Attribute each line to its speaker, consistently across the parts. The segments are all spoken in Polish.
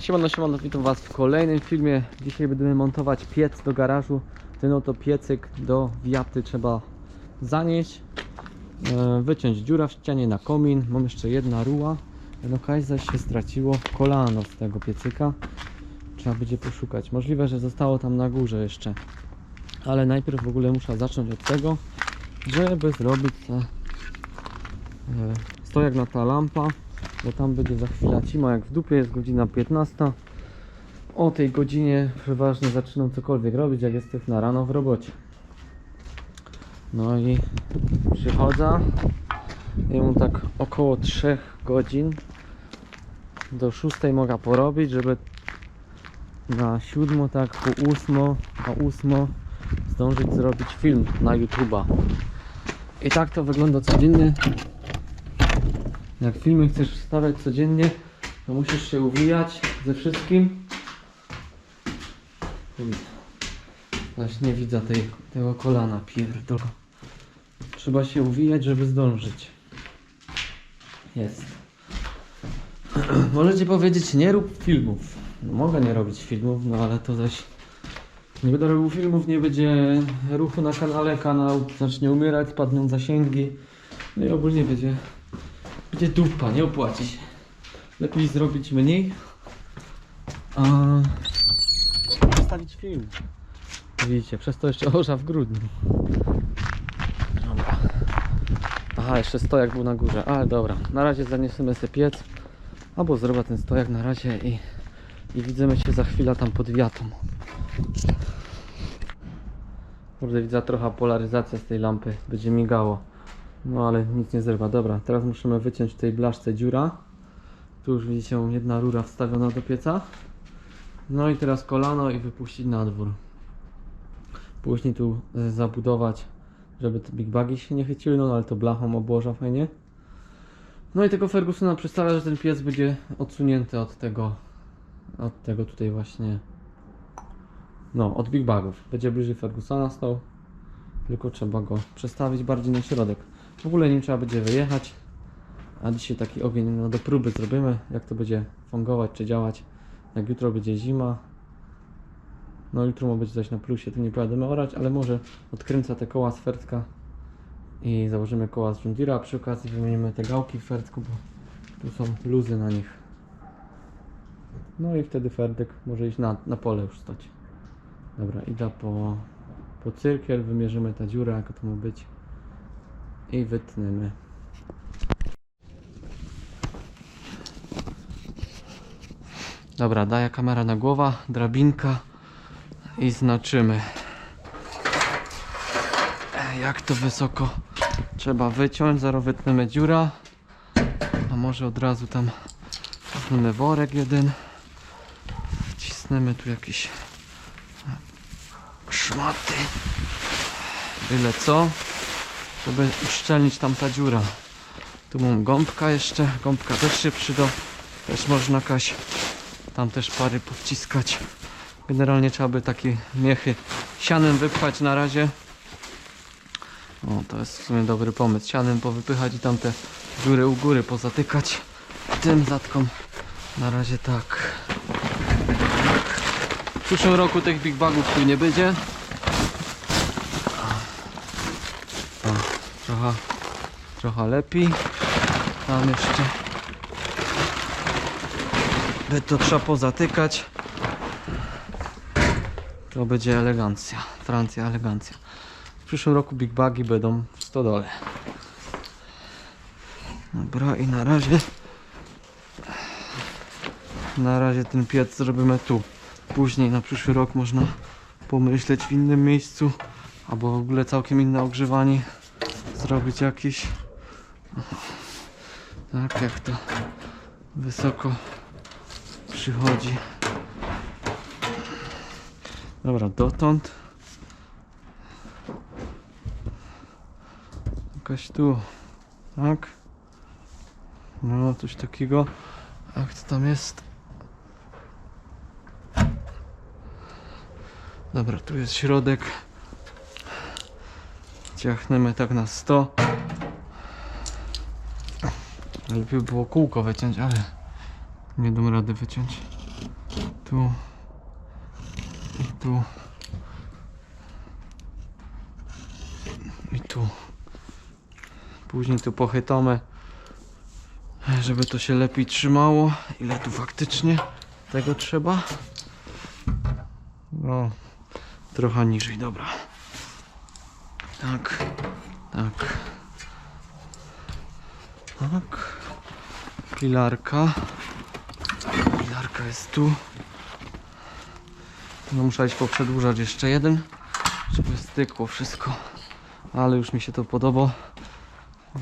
Speaker 1: Siemano, siemano, witam was w kolejnym filmie. Dzisiaj będziemy montować piec do garażu. Ten oto piecyk do wiaty trzeba zanieść, e, wyciąć dziura w ścianie na komin. Mam jeszcze jedna ruła. No kaś zaś się straciło kolano z tego piecyka. Trzeba będzie poszukać. Możliwe, że zostało tam na górze jeszcze. Ale najpierw w ogóle muszę zacząć od tego, żeby zrobić te, e, stojak na ta lampa bo tam będzie za chwilę cima jak w dupie, jest godzina 15 o tej godzinie przeważnie zaczynam cokolwiek robić jak jestem na rano w robocie. No i przychodzę. I mam tak około 3 godzin. Do 6 mogę porobić, żeby na 7 tak po 8, a 8 zdążyć zrobić film na YouTube'a. I tak to wygląda codziennie jak filmy chcesz wstawiać codziennie, to musisz się uwijać ze wszystkim. Właśnie nie widzę tej, tego kolana, pierdolo. Trzeba się uwijać, żeby zdążyć. Jest. Możecie powiedzieć, nie rób filmów. No, mogę nie robić filmów, no ale to zaś... Nie będę robił filmów, nie będzie ruchu na kanale, kanał zacznie umierać, spadną zasięgi. No i ogólnie będzie będzie dupa, nie opłaci się. Lepiej zrobić mniej, a zostawić film. Widzicie, przez to jeszcze orza w grudniu. Dobra. Aha, jeszcze stojak był na górze, ale dobra. Na razie zaniesiemy sobie piec, albo zrobię ten stojak na razie i, i widzimy się za chwilę tam pod wiatą. Kurde, widzę trochę polaryzacja z tej lampy, będzie migało. No ale nic nie zrywa. Dobra, teraz musimy wyciąć w tej blaszce dziura. Tu już widzicie, jedna rura wstawiona do pieca. No i teraz kolano i wypuścić na dwór. Później tu e, zabudować, żeby te big bagi się nie chyciły, no ale to blachą obłoża fajnie. No i tego Fergusona przedstawia, że ten piec będzie odsunięty od tego, od tego tutaj właśnie, no od big bagów. Będzie bliżej Fergusona stał, tylko trzeba go przestawić bardziej na środek. W ogóle nim trzeba będzie wyjechać. A dzisiaj taki ogień no, do próby zrobimy, jak to będzie fungować czy działać. Jak jutro będzie zima. No jutro ma być coś na plusie, tu nie pojadę orać, ale może odkręcę te koła z Fertka i założymy koła z John Deere'a, a przy okazji wymienimy te gałki w Fertku, bo tu są luzy na nich. No i wtedy Ferdek może iść na, na pole już stać. Dobra, idę po, po cyrkiel, wymierzymy ta dziura, jaka to ma być i wytniemy. Dobra, daję kamera na głowa, drabinka i znaczymy. Jak to wysoko trzeba wyciąć, zaraz wytniemy dziura. A może od razu tam weźmiemy worek jeden. Wcisnemy tu jakieś szmaty. Byle co żeby uszczelnić tam ta dziura. Tu mam gąbka jeszcze, gąbka też się przyda. Też można jakaś tam też pary powciskać. Generalnie trzeba by takie miechy sianem wypchać na razie. O, to jest w sumie dobry pomysł. Sianem powypychać i tam te dziury u góry pozatykać. Tym zatką na razie tak. W przyszłym roku tych big bagów tu nie będzie. Trochę, trochę lepiej. Tam jeszcze by to trzeba pozatykać. To będzie elegancja. Francja elegancja. W przyszłym roku big bagi będą w stodole. Dobra i na razie na razie ten piec zrobimy tu. Później na przyszły rok można pomyśleć w innym miejscu albo w ogóle całkiem inne ogrzewanie zrobić jakiś. Tak jak to wysoko przychodzi. Dobra dotąd. Jakaś tu. Tak. No coś takiego. Jak to tam jest? Dobra tu jest środek Ciachnemy tak na 100. Lepiej by było kółko wyciąć, ale nie dam rady wyciąć. Tu. I tu. I tu. Później tu pochytamy, żeby to się lepiej trzymało. Ile tu faktycznie tego trzeba? No, trochę niżej, dobra. Tak, tak. Tak. Pilarka. Pilarka jest tu. No muszę iść poprzedłużać jeszcze jeden, żeby stykło wszystko. Ale już mi się to podoba.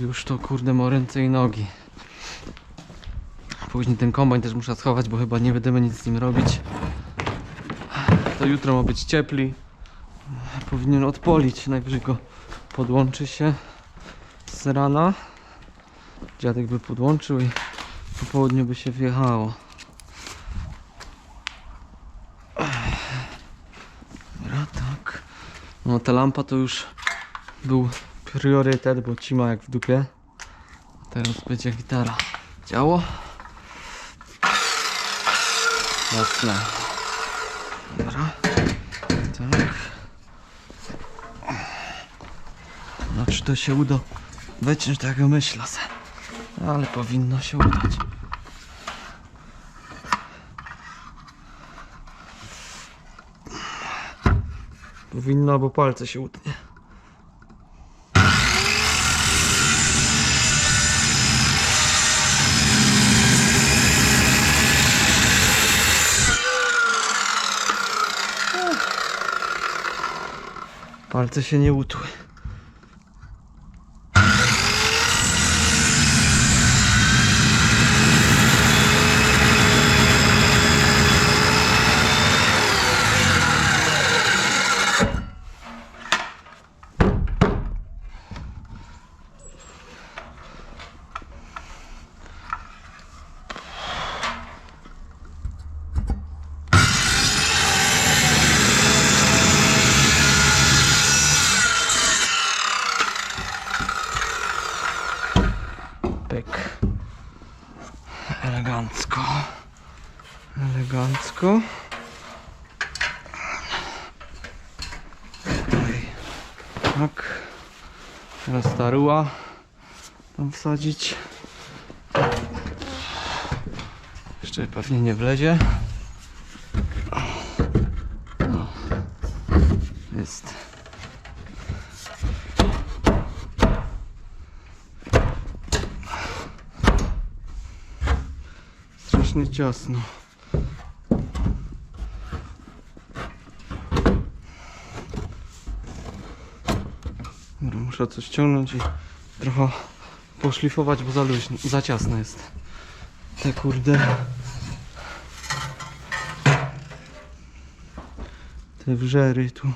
Speaker 1: Już to kurde ma ręce i nogi. Później ten kombajn też muszę schować, bo chyba nie będziemy nic z nim robić. To jutro ma być ciepli. Powinien odpolić, najwyżej go podłączy się z rana. Dziadek by podłączył i po południu by się wjechało. Dobra, tak. No ta lampa to już był priorytet, bo ci ma jak w dupie. Teraz będzie gitara. Działo? Jasne. Dobra. Tak. No czy to się uda wyciąć tak myślę se. Ale powinno się udać. Powinno, bo palce się utnie. Palce się nie utły. Tutaj. Tak. Teraz ta ruła tam wsadzić. Jeszcze pewnie nie wlezie. Jest. Strasznie ciasno. Dobra, muszę coś ściągnąć i trochę poszlifować, bo za luźno, za ciasno jest. Te kurde. Te wrzery tu.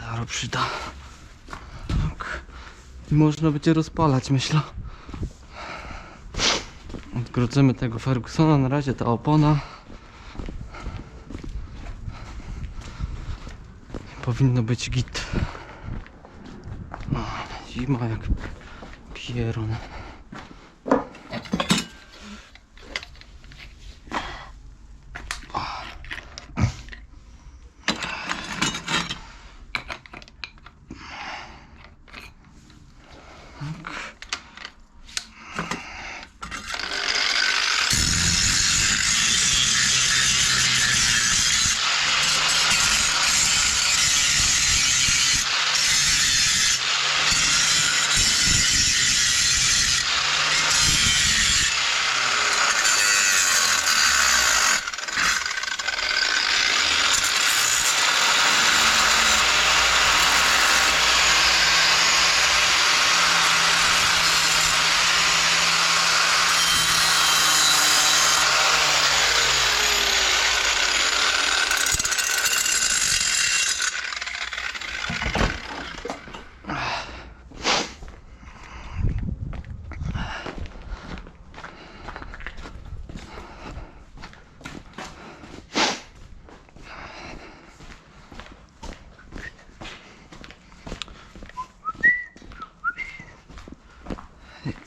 Speaker 1: Zaraz przyda. Tak. Można będzie rozpalać, myślę. Odgrodzimy tego Fergusona, na razie ta opona. Powinno być git. Zima jak pieron.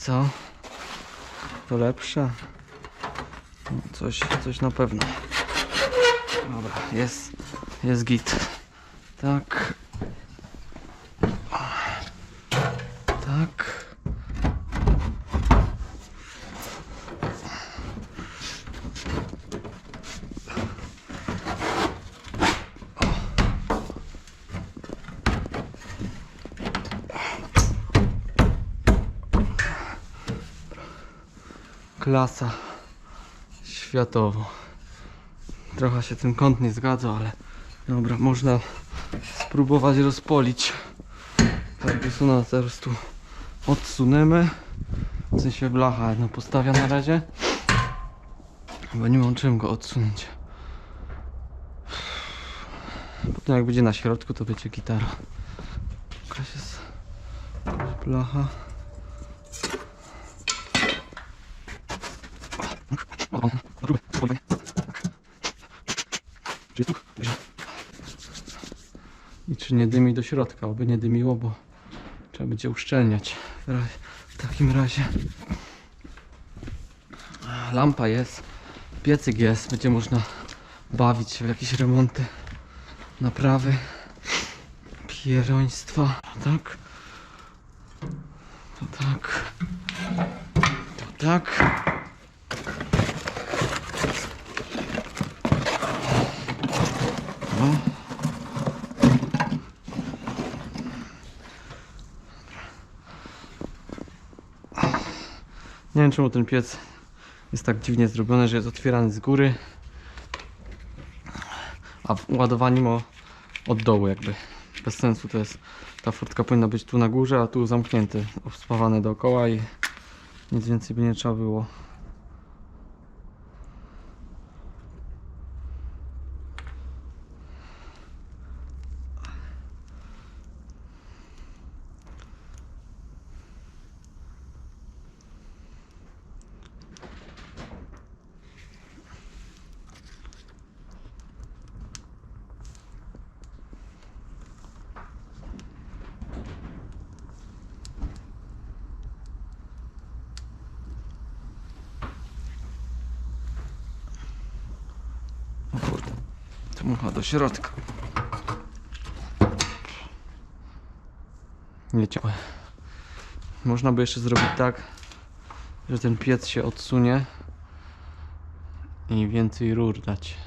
Speaker 1: Co? To lepsze? No, Coś, coś na pewno. Dobra, jest, jest git. Tak. Klasa światowo. Trochę się ten kąt nie zgadza, ale dobra, można spróbować rozpolić. Tak, wysunę teraz tu odsunemy. W sensie blacha jedno postawia na razie. Bo nie mam czym go odsunąć. Potem jak będzie na środku, to będzie gitara. Jakaś jest jakaś blacha. I czy nie dymi do środka, oby nie dymiło, bo trzeba będzie uszczelniać. W takim razie lampa jest, piecyk jest, będzie można bawić się w jakieś remonty, naprawy, pieroństwa. Tak, to tak, to tak. Nie wiem czemu ten piec jest tak dziwnie zrobiony, że jest otwierany z góry, a w ładowaniu ma od dołu jakby. Bez sensu to jest, ta furtka powinna być tu na górze, a tu zamknięty, obspawane dookoła i nic więcej by nie trzeba było. Do środka. Nie ciągle. Można by jeszcze zrobić tak, że ten piec się odsunie i więcej rur dać.